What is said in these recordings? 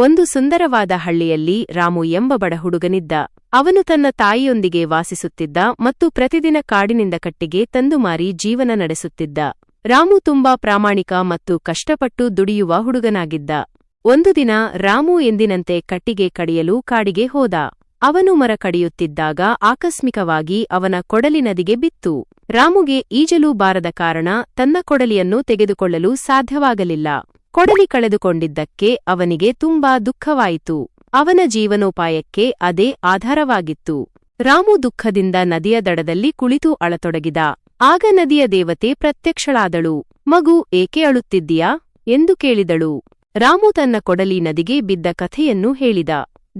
ಒಂದು ಸುಂದರವಾದ ಹಳ್ಳಿಯಲ್ಲಿ ರಾಮು ಎಂಬ ಬಡ ಹುಡುಗನಿದ್ದ. ಅವನು ತನ್ನ ತಾಯಿಯೊಂದಿಗೆ ವಾಸಿಸುತ್ತಿದ್ದ ಮತ್ತು ಪ್ರತಿದಿನ ಕಾಡಿನಿಂದ ಕಟ್ಟಿಗೆ ತಂದು ಮಾರಿ ಜೀವನ ನಡೆಸುತ್ತಿದ್ದ. ರಾಮು ತುಂಬಾ ಪ್ರಾಮಾಣಿಕ ಮತ್ತು ಕಷ್ಟಪಟ್ಟು ದುಡಿಯುವ ಹುಡುಗನಾಗಿದ್ದ. ಒಂದು ದಿನ ರಾಮು ಎಂದಿನಂತೆ ಕಟ್ಟಿಗೆ ಕಡಿಯಲು ಕಾಡಿಗೆ ಹೋದ. ಅವನು ಮರ ಕಡಿಯುತ್ತಿದ್ದಾಗ ಆಕಸ್ಮಿಕವಾಗಿ ಅವನ ಕೊಡಲಿ ನದಿಗೆ ಬಿತ್ತು. ರಾಮುಗೆ ಈಜಲು ಬಾರದ ಕಾರಣ ತನ್ನ ಕೊಡಲಿಯನ್ನು ತೆಗೆದುಕೊಳ್ಳಲು ಸಾಧ್ಯವಾಗಲಿಲ್ಲ. ಕೊಡಲಿ ಕಳೆದುಕೊಂಡಿದ್ದಕ್ಕೆ ಅವನಿಗೆ ತುಂಬಾ ದುಃಖವಾಯಿತು. ಅವನ ಜೀವನೋಪಾಯಕ್ಕೆ ಅದೇ ಆಧಾರವಾಗಿತ್ತು. ರಾಮು ದುಃಖದಿಂದ ನದಿಯ ದಡದಲ್ಲಿ ಕುಳಿತು ಅಳತೊಡಗಿದ. ಆಗ ನದಿಯ ದೇವತೆ ಪ್ರತ್ಯಕ್ಷಳಾದಳು. ಮಗು, ಏಕೆ ಅಳುತ್ತಿದ್ದೀಯಾ? ಎಂದು ಕೇಳಿದಳು. ರಾಮು ತನ್ನ ಕೊಡಲಿ ನದಿಗೆ ಬಿದ್ದ ಕಥೆಯನ್ನು ಹೇಳಿದ.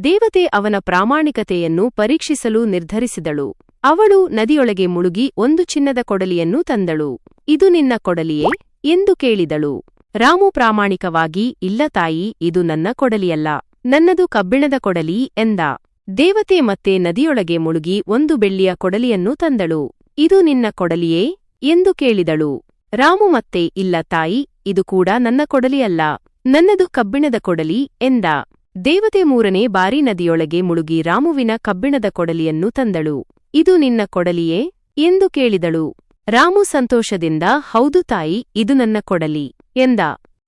ದೇವತೆ ಅವನ ಪ್ರಾಮಾಣಿಕತೆಯನ್ನು ಪರೀಕ್ಷಿಸಲು ನಿರ್ಧರಿಸಿದಳು. ಅವಳು ನದಿಯೊಳಗೆ ಮುಳುಗಿ ಒಂದು ಚಿನ್ನದ ಕೊಡಲಿಯನ್ನು ತಂದಳು. ಇದು ನಿನ್ನ ಕೊಡಲಿಯೇ? ಎಂದು ಕೇಳಿದಳು. ರಾಮು ಪ್ರಾಮಾಣಿಕವಾಗಿ, ಇಲ್ಲ ತಾಯಿ, ಇದು ನನ್ನ ಕೊಡಲಿಯಲ್ಲ. ನನ್ನದು ಕಬ್ಬಿಣದ ಕೊಡಲಿ ಎಂದ. ದೇವತೆ ಮತ್ತೆ ನದಿಯೊಳಗೆ ಮುಳುಗಿ ಒಂದು ಬೆಳ್ಳಿಯ ಕೊಡಲಿಯನ್ನು ತಂದಳು. ಇದು ನಿನ್ನ ಕೊಡಲಿಯೇ? ಎಂದು ಕೇಳಿದಳು. ರಾಮು ಮತ್ತೆ, ಇಲ್ಲ ತಾಯಿ, ಇದು ಕೂಡ ನನ್ನ ಕೊಡಲಿಯಲ್ಲ. ನನ್ನದು ಕಬ್ಬಿಣದ ಕೊಡಲಿ ಎಂದ. ದೇವತೆ ಮೂರನೇ ಬಾರಿ ನದಿಯೊಳಗೆ ಮುಳುಗಿ ರಾಮುವಿನ ಕಬ್ಬಿಣದ ಕೊಡಲಿಯನ್ನು ತಂದಳು. ಇದು ನಿನ್ನ ಕೊಡಲಿಯೇ? ಎಂದು ಕೇಳಿದಳು. ರಾಮು ಸಂತೋಷದಿಂದ, ಹೌದು ತಾಯಿ, ಇದು ನನ್ನ ಕೊಡಲಿ. ಎಂದ.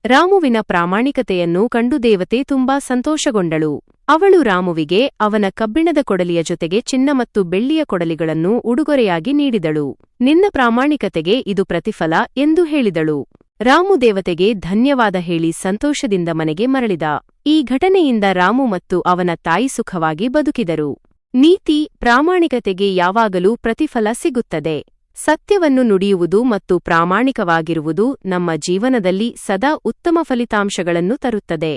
ರಾಮುವಿನ ಪ್ರಾಮಾಣಿಕತೆಯನ್ನು ಕಂಡು ದೇವತೆ ತುಂಬಾ ಸಂತೋಷಗೊಂಡಳು. ಅವಳು ರಾಮುವಿಗೆ ಅವನ ಕಬ್ಬಿಣದ ಕೊಡಲಿಯ ಜೊತೆಗೆ ಚಿನ್ನ ಮತ್ತು ಬೆಳ್ಳಿಯ ಕೊಡಲಿಗಳನ್ನು ಉಡುಗೊರೆಯಾಗಿ ನೀಡಿದಳು. ನಿನ್ನ ಪ್ರಾಮಾಣಿಕತೆಗೆ ಇದು ಪ್ರತಿಫಲ ಎಂದು ಹೇಳಿದಳು. ರಾಮು ದೇವತೆಗೆ ಧನ್ಯವಾದ ಹೇಳಿ ಸಂತೋಷದಿಂದ ಮನೆಗೆ ಮರಳಿದ. ಈ ಘಟನೆಯಿಂದ ರಾಮು ಮತ್ತು ಅವನ ತಾಯಿ ಸುಖವಾಗಿ ಬದುಕಿದರು. ನೀತಿ ಪ್ರಾಮಾಣಿಕತೆಗೆ ಯಾವಾಗಲೂ ಪ್ರತಿಫಲ ಸಿಗುತ್ತದೆ. ಸತ್ಯವನ್ನು ನುಡಿಯುವುದು ಮತ್ತು ಪ್ರಾಮಾಣಿಕವಾಗಿರುವುದು ನಮ್ಮ ಜೀವನದಲ್ಲಿ ಸದಾ ಉತ್ತಮ ಫಲಿತಾಂಶಗಳನ್ನು ತರುತ್ತದೆ.